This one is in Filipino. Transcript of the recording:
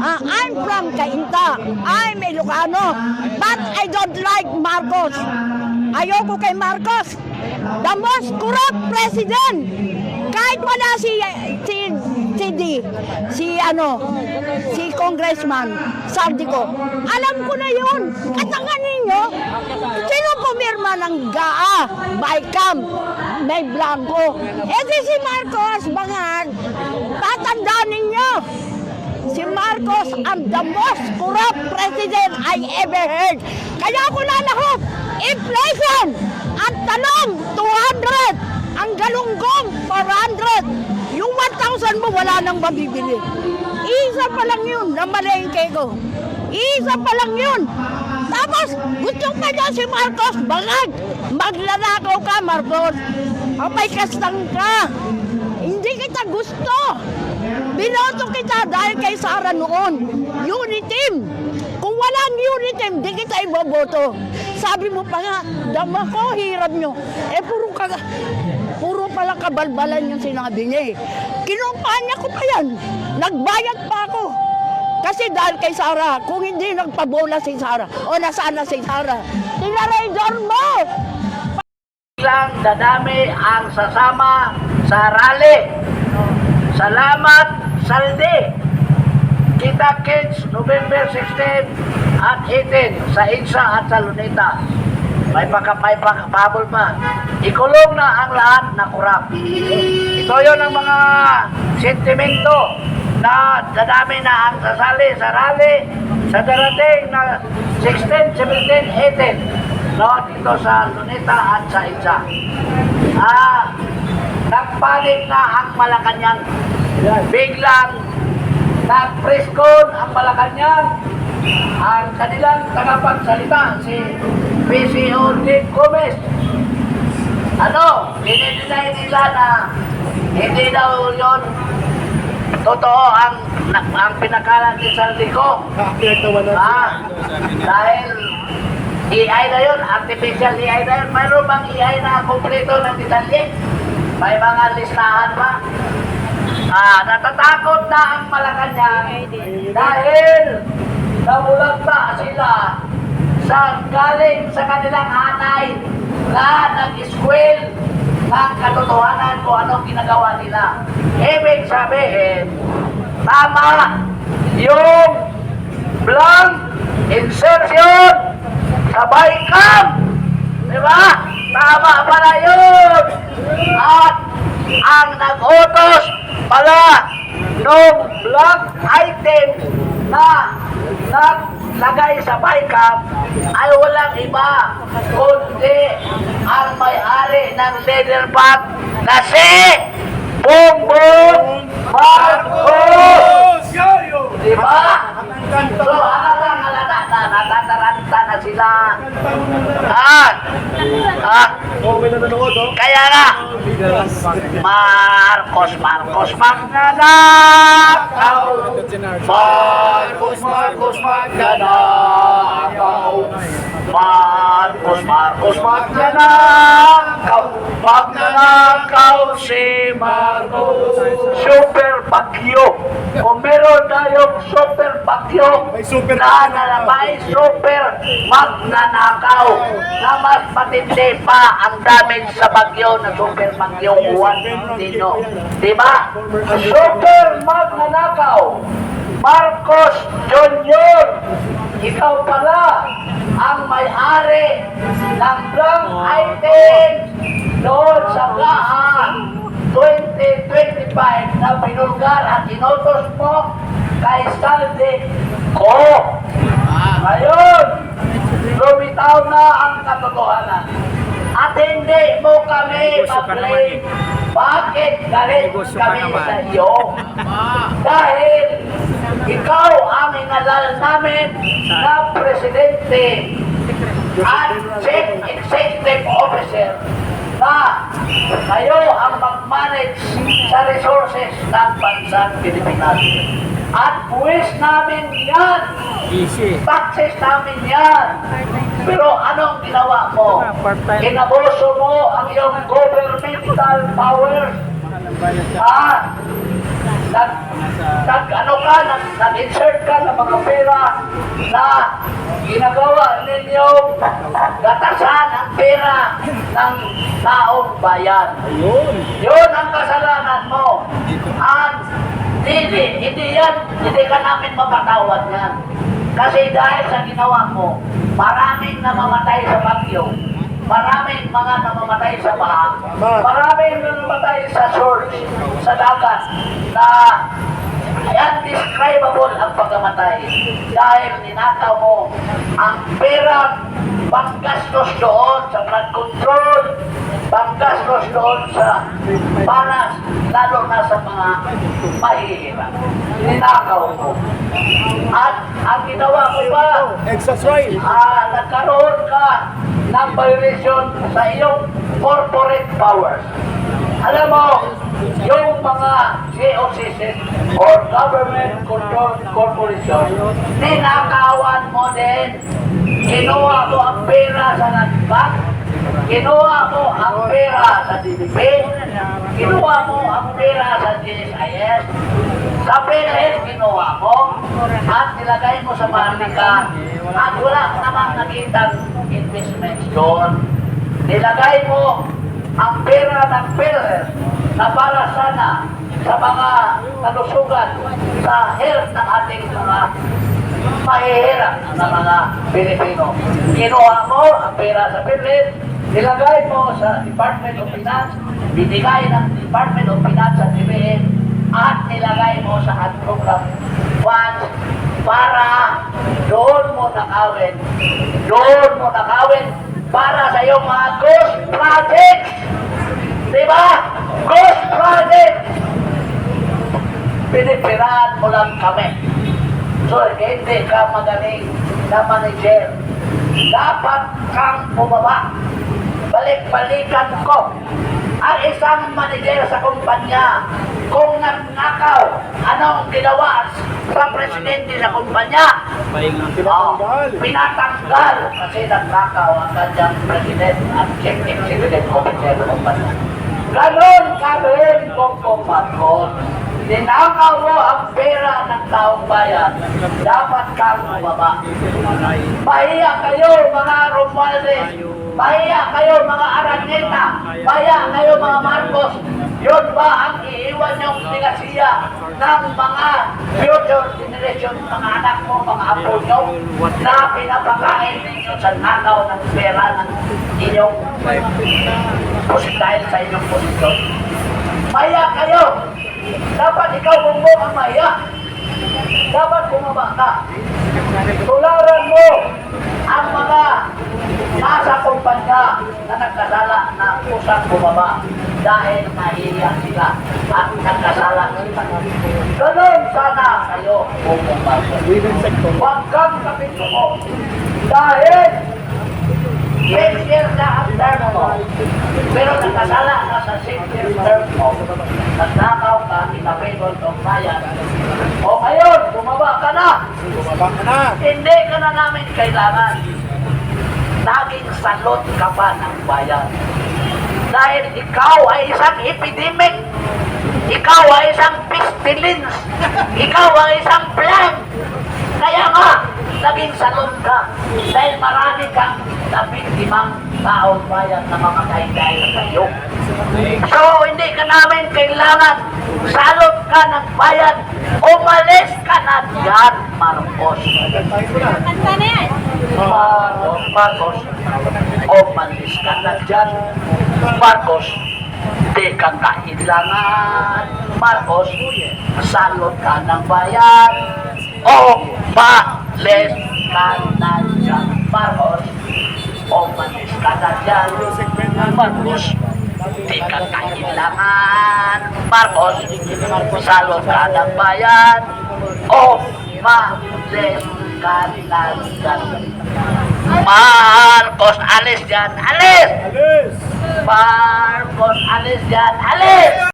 Ah, I'm from Cainta. I'm Ilocano. But I don't like Marcos. Ayoko kay Marcos. The most corrupt president. Kahit wala si si si D, si ano, si Congressman Sardico. Alam ko na yun. Katangan ninyo, sino pumirma ng GAA, BICAM, may Blanco. Eh di si Marcos, bangag, tatandaan ninyo. Si Marcos ang the most corrupt president I ever heard. Kaya ako lalahok, inflation, ang talong, 200, ang galunggong, 400. Yung 1,000 mo, wala nang mabibili. Isa pa lang yun, na malengke ko. Isa pa lang yun. Tapos, gusto pa niya si Marcos, bangag. Maglalakaw ka, Marcos. Abay, kastang ka. Hindi kita gusto. Binoto kita dahil kay Sara noon. Unity team. Kung walang unity team, di kita iboboto. Sabi mo pa nga, dama ko, hirap nyo. Eh, puro ka, puro pala kabalbalan yung sinabi niya eh. Kinumpanya ko pa yan. Nagbayad pa ako. Kasi dahil kay Sara, kung hindi nagpabola si Sara, o nasaan na si Sara, tinarador mo! lang dadami ang sasama sa rally. Salamat, Saldi. Kita Kids, November 16 at 18 sa Insa at sa Luneta. May paka may pakapabol pa. Ikulong na ang lahat na kurap. Ito yon ang mga sentimento na dadami na ang sasali sa rally sa darating na 16, 17, 18 no, dito sa Luneta at sa Insa. Ah, nagpanik na ang Malacanang. Biglang nagpreskon ang Malacanang. Ang kanilang tagapagsalita, si PCO Dick Gomez. Ano, dinidinay nila na hindi daw yon totoo ang ang pinakalan ni Saldico. Ah, dahil AI na yun, artificial AI na yun. Mayroon bang AI na kompleto ng detalye? May mga listahan ba? Ah, natatakot na ang Malacanang dahil namulat na sila sa galing sa kanilang hanay na nag-squill ng katotohanan kung anong ginagawa nila. Ibig sabihin, tama yung blank insertion sa BICAM. Di ba? Tama pala yun. At ang nag-utos pala nung blank item na naglagay sa BICAM ay walang iba kundi ang may-ari ng leader bag na si Bongbong Marcos! Di ba? So, halata, halata, na, natataranta na sila. At, ah, kaya nga, Marcos, Marcos, magnanakaw. Marcos, Marcos, magnanakaw. Marcos, Marcos, magnanakaw. Magnanakaw Marcos. Super bagyo. Kung meron tayong super bagyo, May super na, na, may super magnanakaw na mas matindi pa ang damage sa bagyo na super bagyo Juan Dino. Diba? Super magnanakaw. Marcos Jr. Ikaw pala ang may-ari ng blank item doon sa Gaha 2025 na pinulgar at inutos mo kay Saldi ko. Ngayon, lumitaw na ang katotohanan. At hindi mo kami mag-blame. Bakit galit kami sa iyo? Dahil ikaw ang inalal namin na presidente at chief executive officer na kayo ang mag-manage sa resources ng bansang Pilipinas. At buwis namin yan. Taxes namin yan. Pero anong ginawa mo? Kinaboso mo ang iyong governmental powers. Ah, nag, nag ano ka, nag, nag-insert ka ng mga pera na ginagawa ninyo gatasan ang pera ng taong bayan. Ayun. Yun ang kasalanan mo. At hindi, hindi yan, hindi ka namin mapatawad yan. Kasi dahil sa ginawa mo, maraming namamatay sa bagyo. Maraming mga namamatay sa baha. Maraming namamatay sa surge, sa dagat, na undescribable ang pagkamatay. Dahil ninakaw mo ang pera panggastos doon sa blood control, panggastos doon sa panas, lalo na sa mga mahihirap. Ninakaw mo. At ang ginawa mo pa, ah, nagkaroon ka ng violation sa iyong corporate powers. Alam mo, yung mga GOCC or Government Controlled Corporation, ninakawan mo din. Kinuha mo ang pera sa Nagbank, kinuha mo ang pera sa DBP, kinuha mo ang pera sa GSIS, sa PNL kinuha mo, at nilagay mo sa Maharlika, at wala namang nakitang investments doon. Nilagay mo ang pera ng PhilHealth na para sana sa mga kalusugan sa health ng ating mga mahihirap na mga Pilipino. Kinuha mo ang pera sa PhilHealth, nilagay mo sa Department of Finance, binigay ng Department of Finance sa DBM, at nilagay mo sa program funds para doon mo nakawin, doon mo nakawin para sa iyong mga ghost projects. Di ba? Ghost projects! Pinipirahan mo lang kami. So, hindi ka magaling na manager. Dapat kang bumaba. Balik-balikan ko. Ang isang manager sa kumpanya, kung nagnakaw, anong ginawa sa presidente sa kumpanya? Oh, pinatanggal kasi nagnakaw ang kanyang president at chief executive officer ng kumpanya. Ganon ka rin kung kumakot. Ninakaw mo ang pera ng taong bayan, dapat kang bumaba. Mahiya kayo mga Romualdez, mahiya kayo mga Araneta, mahiya kayo mga Marcos. Yun ba ang iiwan yung legasiya ng mga future generation, mga anak mo, mga apo nyo, na pinapakain ninyo sa nakaw ng pera ng inyong dahil sa inyong posisyon? Maya kayo! Dapat ikaw bumbong ang maya. Dapat bumaba ka. Tularan mo ang mga nasa kumpanya na nagkasala na usang bumaba dahil nahiya sila at nagkasala sila. Ganon sana kayo bumaba. Huwag kang kapituko. Dahil 10 years na ang term. Pero nakasala ka sa 6 years term mo. Nagnakaw ka, inapinol ng bayan. O ngayon, bumaba ka na. Bumaba ka na. Hindi ka na namin kailangan. Naging salot ka pa ng bayan. Dahil ikaw ay isang epidemic. Ikaw ay isang pestilence. Ikaw ay isang plague. Kaya nga, naging salot ka. Dahil marami kang nabiktimang taong bayan na mamatay dahil sa iyo. So, hindi ka namin kailangan salot ka ng bayan. Umalis ka na dyan, Marcos. Kanta na yan. Marcos, Marcos, umalis ka na dyan. Marcos, di ka kailangan. Marcos, salot ka ng bayan. Umalis ka na umalis ka na dyan. Marcos, di ka kailangan. Marcos, salot ka ng bayan. Ka na dyan. Marcos, alis dyan, alis! Alis. Marcos, alis dyan, alis!